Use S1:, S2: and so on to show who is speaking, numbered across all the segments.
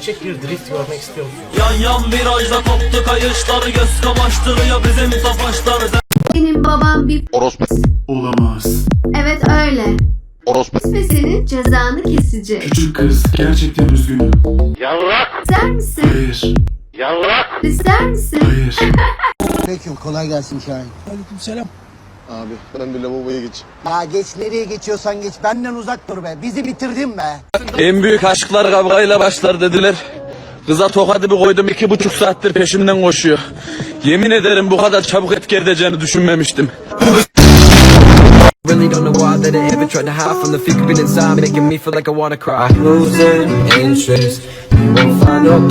S1: gerçek bir drift görmek istiyor musun?
S2: Yan yan virajda koptu kayışlar Göz kamaştırıyor bizim tofaşlar
S3: Benim babam bir
S4: Orospu.
S5: Olamaz.
S3: evet öyle.
S4: Orospu.
S3: Ve senin cezanı kesecek.
S5: Küçük kız gerçekten üzgünüm.
S3: İster misin?
S5: Hayır.
S3: İster misin?
S5: Hayır.
S6: Aleyküm kolay gelsin Şahin.
S4: Abi ben bir lavaboya geç.
S6: Ya geç nereye geçiyorsan geç benden uzak dur be. Bizi bitirdin be.
S7: En büyük aşklar kavgayla başlar dediler. Kıza tokadı bir koydum iki buçuk saattir peşimden koşuyor. Yemin ederim bu kadar çabuk etki edeceğini düşünmemiştim.
S8: Really don't know why that I ever tried to hide from the fear creeping inside, making me feel like I wanna cry. Losing interest, you won't find no.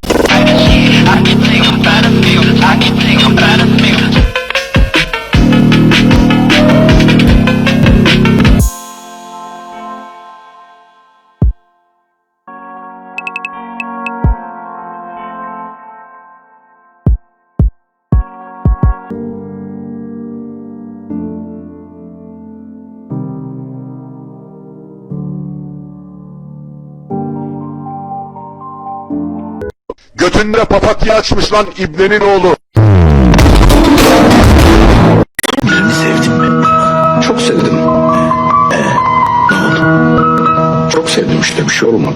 S4: Götünde papatya açmış lan ibnenin oğlu.
S9: Sevdim mi? Çok sevdim. Ee, ne oldu? Çok sevdim işte bir şey olmadı.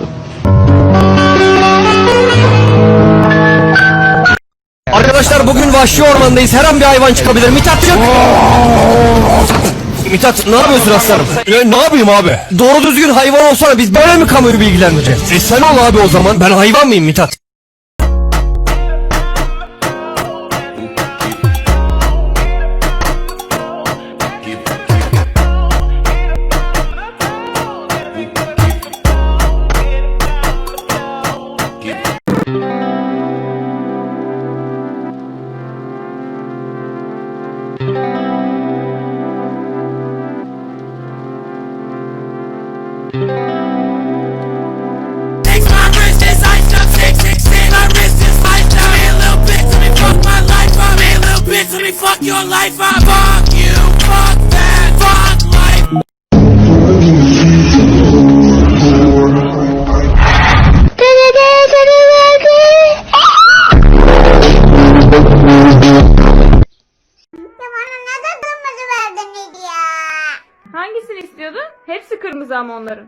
S8: Arkadaşlar bugün vahşi ormandayız. Her an bir hayvan çıkabilir. Mithat çık. Mithat ne yapıyorsun aslanım?
S9: E, ne yapayım abi?
S8: Doğru düzgün hayvan olsana biz böyle mi kamuoyu bilgilendireceğiz? E sen ol abi o zaman. Ben hayvan mıyım Mithat?
S10: Bana neden kırmızı verdin Lidya?
S11: Hangisini istiyordun? Hepsi kırmızı ama onların.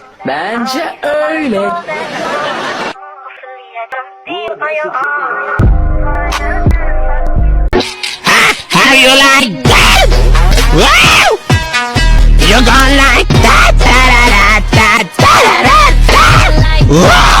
S2: Bence öyle
S10: How you like that? Wow! You gonna like that? Da da da da da da da. Wow!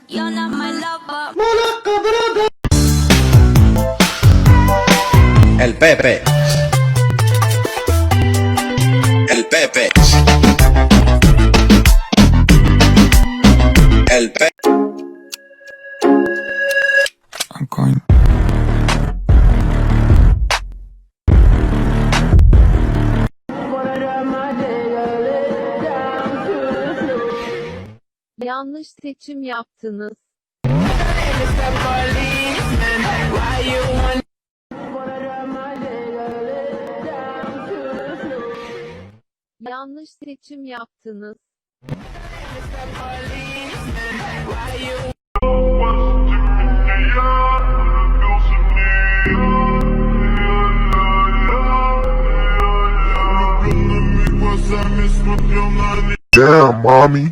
S10: You're not my lover.
S9: El Pepe.
S12: Yanlış seçim yaptınız. Yanlış seçim yaptınız.
S4: Damn, mommy.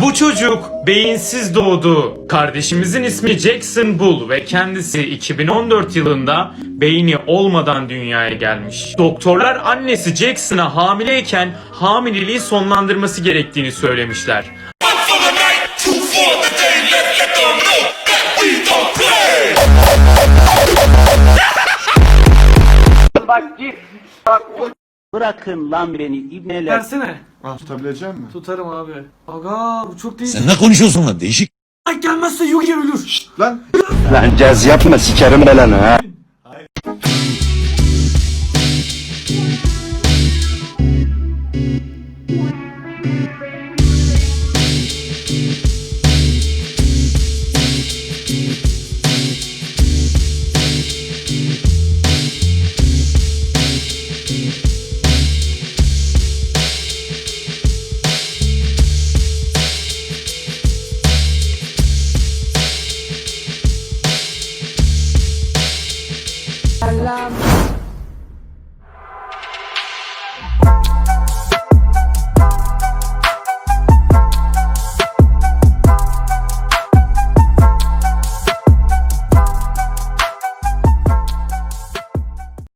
S1: Bu çocuk beyinsiz doğdu. Kardeşimizin ismi Jackson Bull ve kendisi 2014 yılında beyni olmadan dünyaya gelmiş. Doktorlar annesi Jackson'a hamileyken hamileliği sonlandırması gerektiğini söylemişler.
S6: Bırakın lan beni ibneler.
S5: Versene. Tutabilecek misin? Tutarım abi. Aga bu çok değil.
S9: ne konuşuyorsun lan değişik?
S5: Ay gelmezse Yugi ölür.
S9: Lan.
S6: Lan caz yapma sikerim belanı ha.